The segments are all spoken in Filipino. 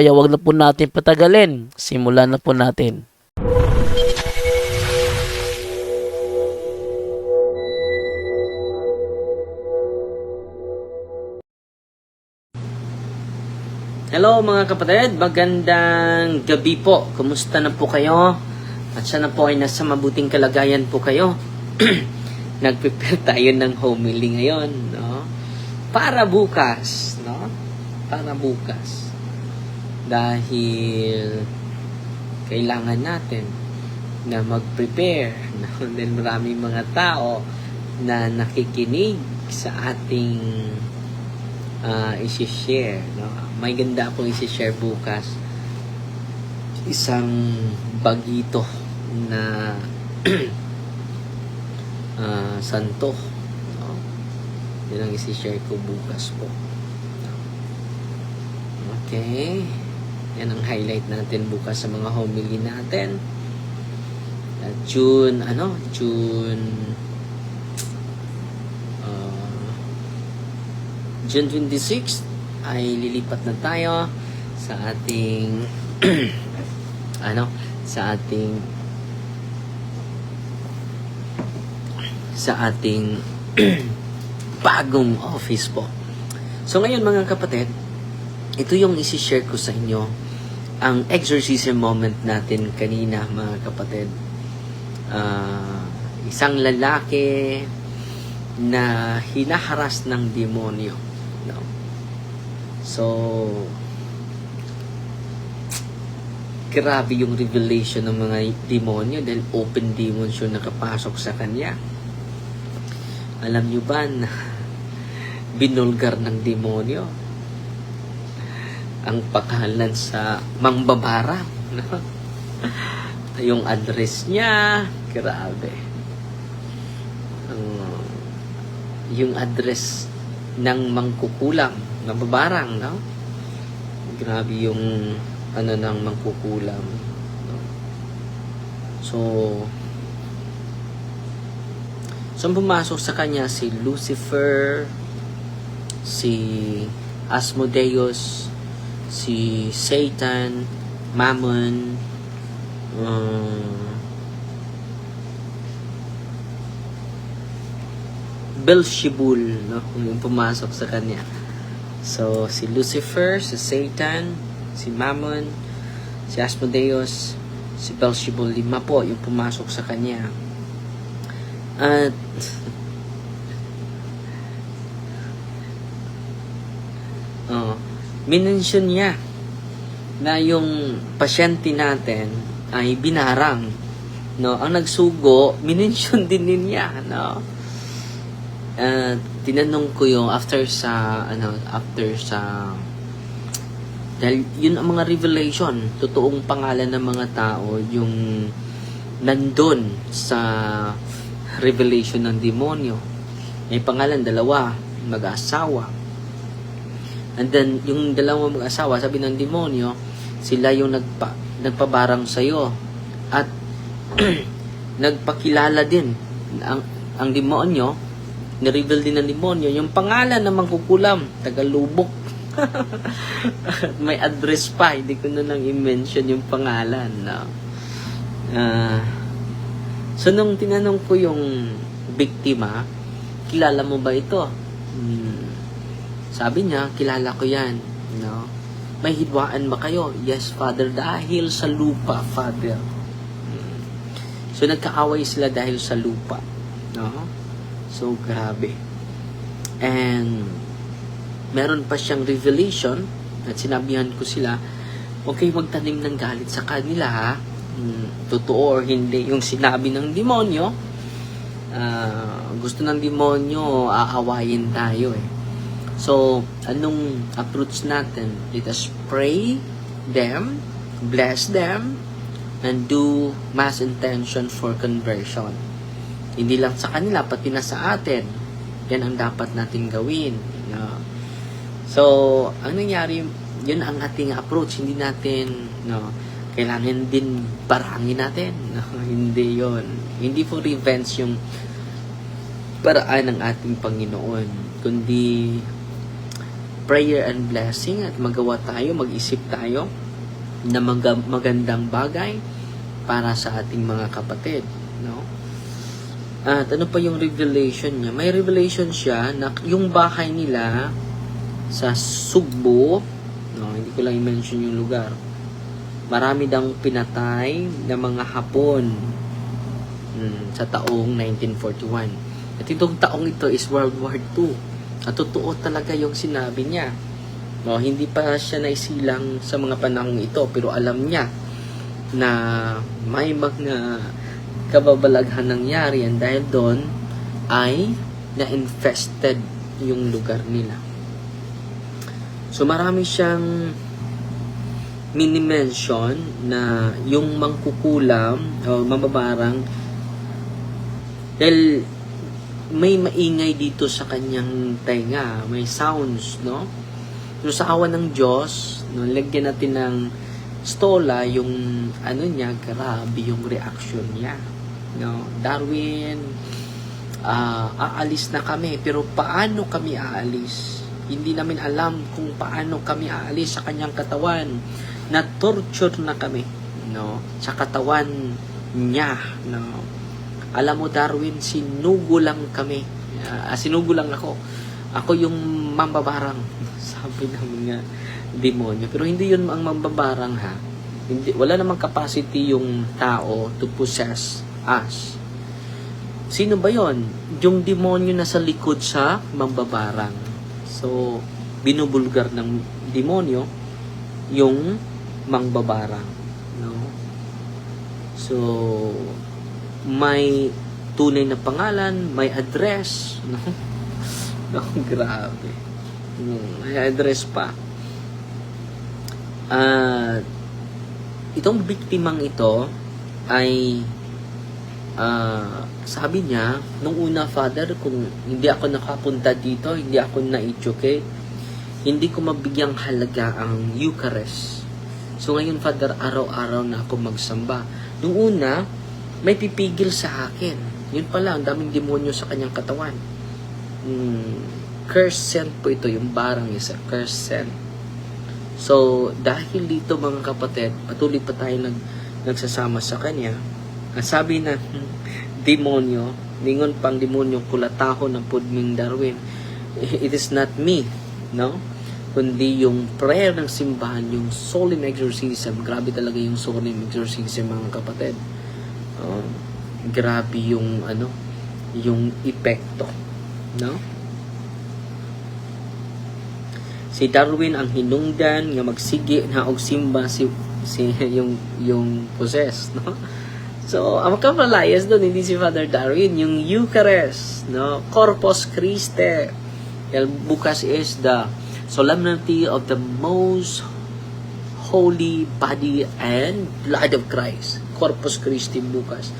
kaya wag na po natin patagalin. Simulan na po natin. Hello mga kapatid, magandang gabi po. Kumusta na po kayo? At sana po ay nasa mabuting kalagayan po kayo. Nag-prepare tayo ng homily ngayon, no? Para bukas, no? Para bukas. Dahil kailangan natin na mag-prepare. Dahil maraming mga tao na nakikinig sa ating uh, isi-share. No? May ganda akong isi-share bukas. Isang bagito na ah, santo. No? Yun ang isi-share ko bukas po. Okay. Yan ang highlight natin bukas sa mga homily natin. At June, ano? June ah, June 26 ay lilipat na tayo sa ating ano sa ating sa ating bagong office po. So ngayon mga kapatid, ito yung isi-share ko sa inyo ang exorcism moment natin kanina mga kapatid. Ah, isang lalaki na hinaharas ng demonyo. No? So, grabe yung revelation ng mga demonyo dahil open demons yung nakapasok sa kanya. Alam nyo ba na binulgar ng demonyo ang pakalan sa mangbabara? No? yung address niya, grabe. Ang- yung address ng mangkukulam, ng babarang, no? Grabe yung ano ng mangkukulam. No? So, so pumasok sa kanya si Lucifer, si Asmodeus, si Satan, Mammon, um, Belzebul, no? Yung pumasok sa kanya. So, si Lucifer, si Satan, si Mammon, si Asmodeus, si Belzebul, lima po yung pumasok sa kanya. At, oh, minention niya na yung pasyente natin ay binarang. No, ang nagsugo, minention din niya, no? uh, tinanong ko yung after sa ano after sa dahil yun ang mga revelation totoong pangalan ng mga tao yung nandun sa revelation ng demonyo may pangalan dalawa mag-asawa and then yung dalawang mag-asawa sabi ng demonyo sila yung nagpa, nagpabarang sa'yo at nagpakilala din ang ang demonyo ni-reveal din ng demonyo yung pangalan ng mangkukulam, Tagalubok. May address pa, hindi ko na lang i-mention yung pangalan. No? Ah, so, nung tinanong ko yung biktima, kilala mo ba ito? Hmm, sabi niya, kilala ko yan. No? May hidwaan ba kayo? Yes, Father, dahil sa lupa, Father. Hmm. So, nagkaaway sila dahil sa lupa. No? So, grabe. And, meron pa siyang revelation at sinabihan ko sila, huwag kayo magtanim ng galit sa kanila ha. mm, totoo or hindi yung sinabi ng demonyo, ah, gusto ng demonyo, aawayin tayo eh. So, anong approach natin? Let us pray them, bless them, and do mass intention for conversion. Hindi lang sa kanila, pati na sa atin. Yan ang dapat natin gawin. No? So, ang nangyari, yun ang ating approach. Hindi natin, no, kailangan din parangin natin. No? Hindi yon Hindi for revenge yung paraan ng ating Panginoon. Kundi prayer and blessing at magawa tayo, mag-isip tayo na mag- magandang bagay para sa ating mga kapatid. No? At ano pa yung revelation niya? May revelation siya na yung bahay nila sa Sugbo, no, hindi ko lang i-mention yung lugar. Marami dang pinatay na mga Hapon mm, sa taong 1941. At itong taong ito is World War II. At totoo talaga yung sinabi niya. No, hindi pa siya naisilang sa mga panahong ito, pero alam niya na may mga kababalaghan nangyari and dahil doon ay na-infested yung lugar nila. So marami siyang mini-mention na yung mangkukulam o mababarang dahil may maingay dito sa kanyang tenga, may sounds, no? So sa awa ng Diyos, no, lagyan natin ng stola yung ano niya, grabe yung reaction niya. No, Darwin, ah, aalis na kami, pero paano kami aalis? Hindi namin alam kung paano kami aalis sa kanyang katawan. Na-torture na kami, no, sa katawan niya, no. Alam mo, Darwin, sinugo lang kami. Ah, sinugo lang ako. Ako yung mambabarang, sabi ng mga demonyo. Pero hindi yun ang mambabarang ha. Hindi, wala namang capacity yung tao to possess us. Sino ba yon? Yung demonyo na sa likod sa mambabarang. So, binubulgar ng demonyo yung mangbabarang. No? So, may tunay na pangalan, may address, no? no grabe. Hmm, may address pa. At itong biktimang ito ay ah, sabi niya, nung una, Father, kung hindi ako nakapunta dito, hindi ako na-educate, hindi ko mabigyang halaga ang Eucharist. So ngayon, Father, araw-araw na ako magsamba. Nung una, may pipigil sa akin. Yun pala, ang daming demonyo sa kanyang katawan. Hmm, curse sent po ito, yung barang isa, curse sent. So, dahil dito mga kapatid, patuloy pa tayo nag, nagsasama sa kanya. Ang sabi na demonyo, ningon pang demonyo, kulataho ng pudming Darwin. It is not me, no? Kundi yung prayer ng simbahan, yung solemn exorcism. Grabe talaga yung solemn exorcism mga kapatid. Oh, grabe yung ano, yung epekto, no? si Darwin ang hinungdan nga magsigi na og simba si si yung yung possess no? So ang kapalayas doon hindi si Father Darwin yung Eucharist no? Corpus Christi. El bukas is the solemnity of the most holy body and blood of Christ Corpus Christi bukas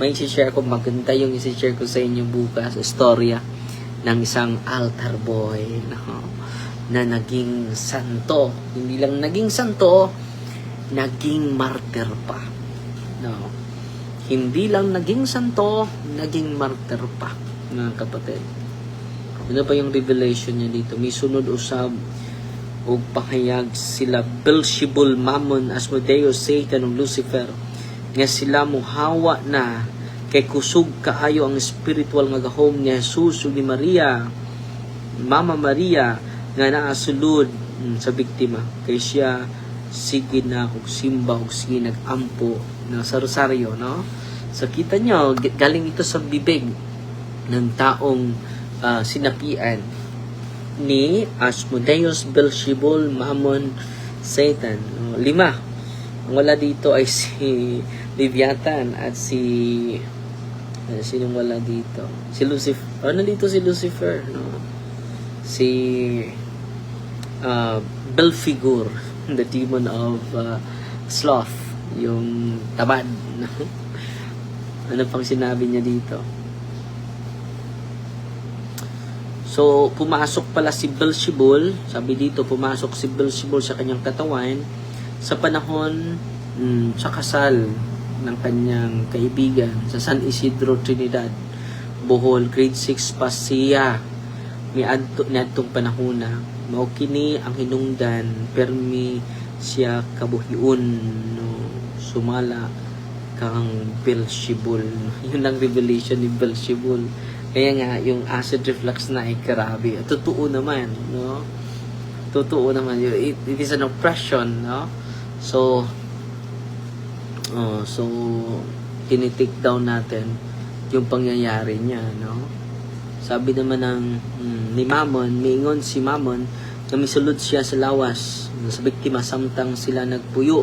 may isi-share ko maganda yung isi-share ko sa inyo bukas istorya ng isang altar boy no na naging santo. Hindi lang naging santo, naging martyr pa. No. Hindi lang naging santo, naging martyr pa, mga kapatid. Ano pa yung revelation niya dito? May sunod usab o pahayag sila Belzebul, Mammon, Asmodeus, Satan, ug Lucifer. Nga sila muhawa na kay kusog kaayo ang spiritual nga gahom ni Jesus ug ni Maria Mama Maria nga naasulod mm, sa biktima. Kay siya sige na og simba og sige nagampo na sa rosaryo no? So kita nyo galing ito sa bibig ng taong ah, sinapian ni Asmodeus, Belzebul, Mammon, Satan. No, lima. Ang wala dito ay si Leviathan at si ano sinong wala dito? Si Lucifer. Oh, nandito si Lucifer, no? Si uh, Belfigur, the demon of uh, sloth, yung tabad. no? ano pang sinabi niya dito? So, pumasok pala si Belzebul, sabi dito, pumasok si Belzebul sa kanyang katawan sa panahon mm, sa kasal ng kanyang kaibigan sa San Isidro Trinidad, Bohol, grade 6 pa siya. May adto niadtong panahon na mao kini ang hinungdan permi siya kabuhiun no sumala kang Belzebul. Yun ang revelation ni Belzebul. Kaya nga, yung acid reflux na ay grabe. Totoo naman, no? Totoo naman. It, it is an oppression, no? So, oh, so, tinitik down natin yung pangyayari niya, no? Sabi naman ng mm, ni Mamon, miingon si Mamon na misulod siya sa lawas sa biktima samtang sila nagpuyo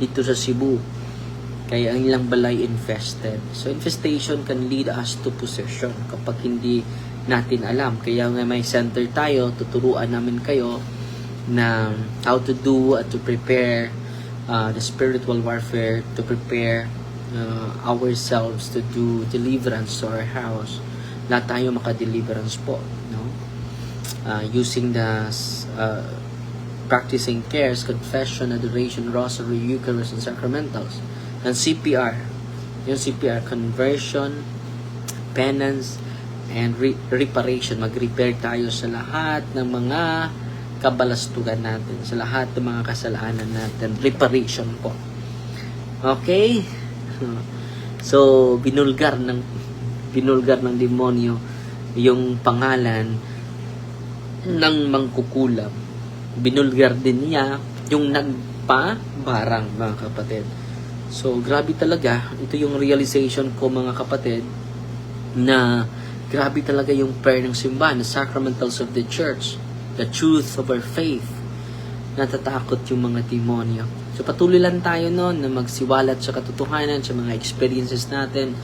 dito sa Cebu. Kaya ang ilang balay infested. So infestation can lead us to possession kapag hindi natin alam. Kaya nga may center tayo, tuturuan namin kayo na how to do at to prepare uh, the spiritual warfare, to prepare uh, ourselves to do deliverance to our house. Lahat tayo maka-deliverance po. No? Uh, using the uh, practicing cares, confession, adoration, rosary, Eucharist, and sacramentals ng CPR. Yung CPR, conversion, penance, and re- reparation. Mag-repair tayo sa lahat ng mga kabalastugan natin, sa lahat ng mga kasalanan natin. Reparation po. Okay? So, binulgar ng binulgar ng demonyo yung pangalan ng mangkukulam. Binulgar din niya yung nagpa-barang, mga kapatid. So, grabe talaga. Ito yung realization ko mga kapatid na grabe talaga yung prayer ng simbahan, the sacramentals of the church, the truth of our faith. Natatakot yung mga demonyo. So, patuloy lang tayo noon na magsiwalat sa katotohanan, sa mga experiences natin,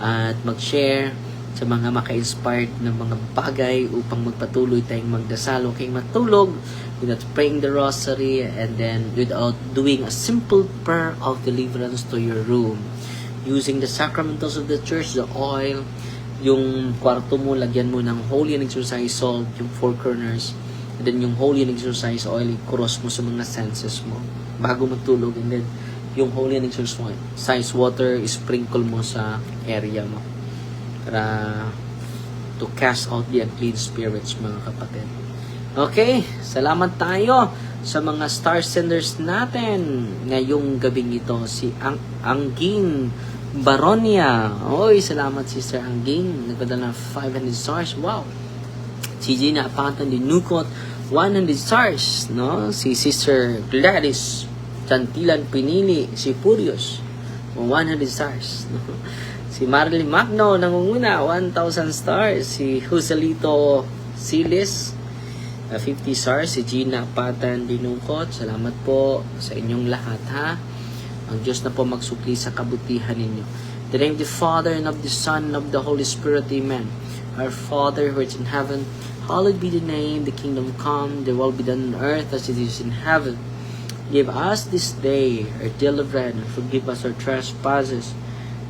at mag-share sa mga maka-inspired ng mga bagay upang magpatuloy tayong magdasal. Kayong matulog without praying the rosary and then without doing a simple prayer of deliverance to your room. Using the sacramentals of the church, the oil, yung kwarto mo, lagyan mo ng holy and exercise salt, yung four corners, and then yung holy and exercise oil, i-cross mo sa mga senses mo bago matulog, and then yung holy and exercise water, sprinkle mo sa area mo para to cast out the unclean spirits, mga kapatid. Okay, salamat tayo sa mga star senders natin ngayong gabing ito. Si Ang Angging Baronia. Oy, salamat Sister Angging. Nagpadala ng 500 stars. Wow. Si Gina Apatan Dinukot, 100 stars. No? Si Sister Gladys Chantilan Pinili, si Furious, 100 stars. No? Si Marilyn Magno, nangunguna, 1,000 stars. Si Joselito Silis, uh, 50 stars. Si Gina Patan Dinungkot, salamat po sa inyong lahat, ha? Ang Diyos na po magsukli sa kabutihan ninyo. In the name of the Father, and of the Son, and of the Holy Spirit, Amen. Our Father, who art in heaven, hallowed be the name, the kingdom come, the will be done on earth as it is in heaven. Give us this day our daily bread, and forgive us our trespasses,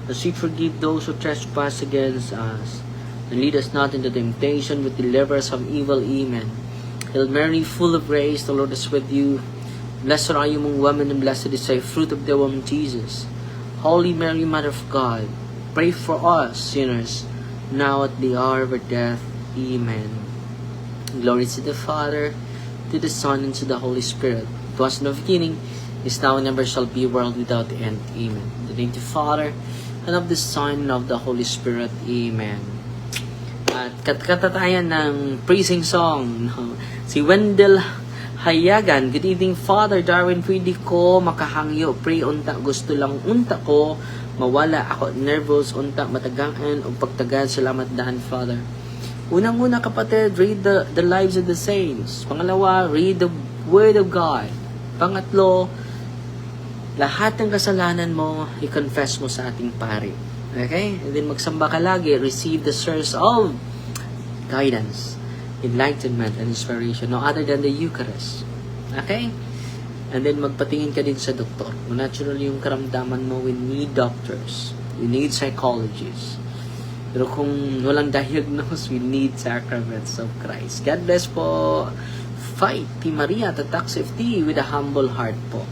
as we forgive those who trespass against us. And lead us not into temptation, but deliver us from evil. Amen. Hail Mary, full of grace, the Lord is with you. Blessed are you among women, and blessed is the fruit of the womb, Jesus. Holy Mary, Mother of God, pray for us sinners, now at the hour of our death. Amen. Glory to the Father, to the Son, and to the Holy Spirit. It was in the beginning, is now, and ever shall be, world without end. Amen. In the name of the Father, and of the Son, and of the Holy Spirit. Amen. At katatatayan ng praising song, no? si Wendell Hayagan. Good evening, Father Darwin. Pwede ko makahangyo. Pray unta. Gusto lang unta ko. Mawala ako nervous unta. Matagaan o pagtagad. Salamat dahan, Father. Unang-una kapatid, read the, the lives of the saints. Pangalawa, read the Word of God. Pangatlo, lahat ng kasalanan mo, i-confess mo sa ating pari. Okay? And then magsamba ka lagi, receive the source of guidance, enlightenment, and inspiration, no other than the Eucharist. Okay? And then magpatingin ka din sa doktor. Kung natural yung karamdaman mo, we need doctors. We need psychologists. Pero kung walang diagnose, we need sacraments of Christ. God bless po. Fight, Team Maria, Tatak FT with a humble heart po.